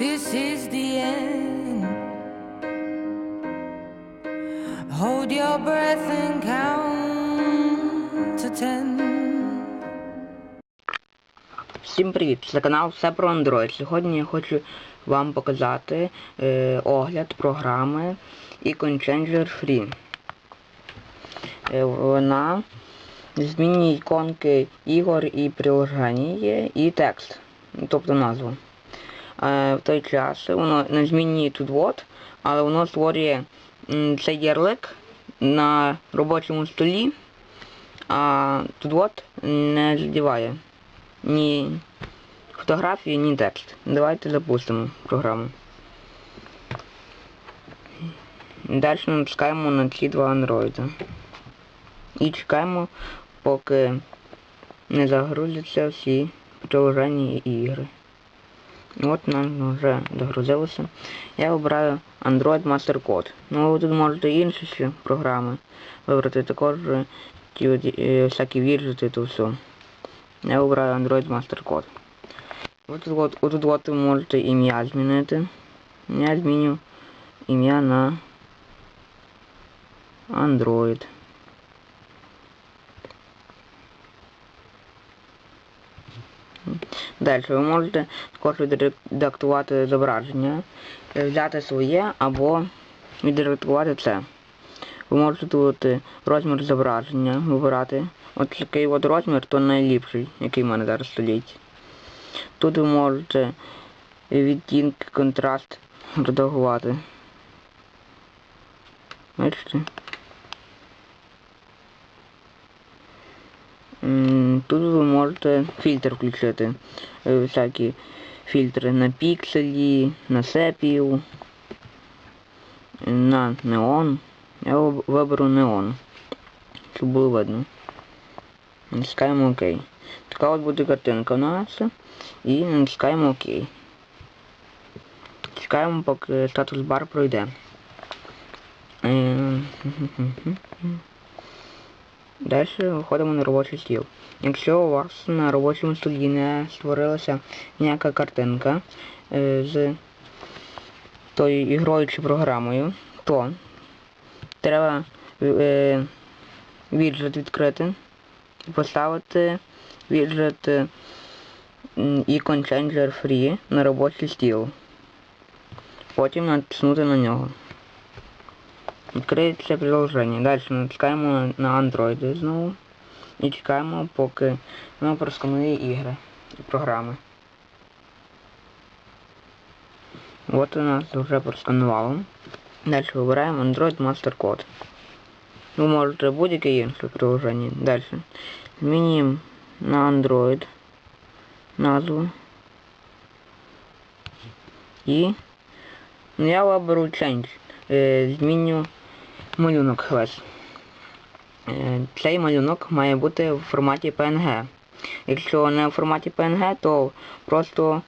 this is the end. Hold your breath and count to ten. Всім привіт! Це канал Все про Android. Сьогодні я хочу вам показати е, огляд програми Icon Changer Free. Е, вона змінює іконки ігор і приложення і текст, тобто назву. Е, в той час воно не змінює тут вот, але воно створює цей ярлик на робочому столі, а тут вот не задіває ні фотографії, ні текст. Давайте запустимо програму. Далі натискаємо на ці два андроїда. І чекаємо, поки не загрузяться всі приложення і ігри. От нам вже загрузилося. Я обираю Android Master Code. Ну ви тут можете інші ще програми вибрати також ті, от, е, всякі віджити, то все. Я обираю Android Master Code. От тут от, от, от ви можете ім'я змінити. Я зміню ім'я на Android. Далі ви можете також відредактувати зображення, е, взяти своє або відредактувати це. Ви можете тут е, розмір зображення вибирати. От такий от розмір, то найліпший, який в мене зараз стоїть. Тут ви можете відтінки, контраст редагувати. Бачите? Тут ви можете фільтр включити. Е, Всякі фільтри на пікселі, на сепію, на неон. Я виберу неон, щоб було видно. Натискаємо ОК. Така от буде картинка у нас. І натискаємо ОК. Чекаємо, поки статус бар пройде. Далі виходимо на робочий стіл. Якщо у вас на робочому столі не створилася ніяка картинка е, з тою ігрою чи програмою, то треба е, віджит відкрити і поставити віджит Icon Changer Free на робочий стіл. Потім натиснути на нього. Відкриється приложення. Далі натискаємо на Android знову. І чекаємо, поки воно просканує ігри і програми. От у нас вже просканувало. Далі вибираємо Android Master Code. Ви можете будь-яке інше приложення. Далі. Змінюємо на Android назву. І я виберу Change. Е, зміню малюнок весь. Е, Цей малюнок має бути в форматі PNG. Якщо не в форматі PNG, то просто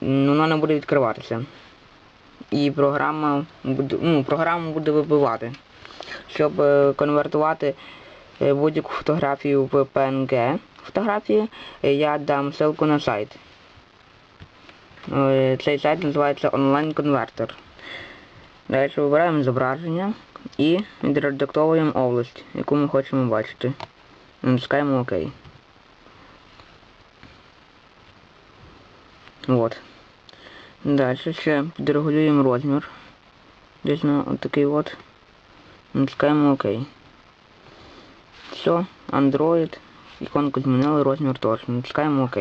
воно не буде відкриватися. І програма буде, ну, програма буде вибивати. Щоб е, конвертувати е, будь-яку фотографію в PNG фотографії, я дам ссылку на сайт. Цей сайт називається онлайн-конвертер. Далі вибираємо зображення і відредактовуємо область, яку ми хочемо бачити. Натискаємо ОК. От. Далі ще підрегулюємо розмір. Десь на отакий от. Натискаємо ОК. Все, Android. Іконку змінили, розмір теж. Натискаємо ОК.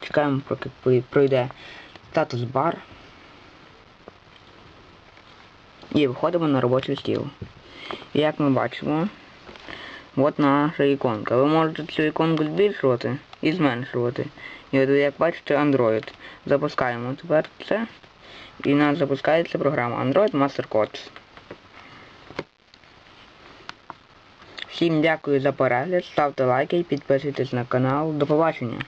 Чекаємо, поки пройде статус бар. І виходимо на робочий стіл. Як ми бачимо, от наша іконка. Ви можете цю іконку збільшувати і зменшувати. І от як бачите Android. Запускаємо тепер це. І у нас запускається програма Android Master Code. Всім дякую за перегляд, ставте лайки і підписуйтесь на канал. До побачення!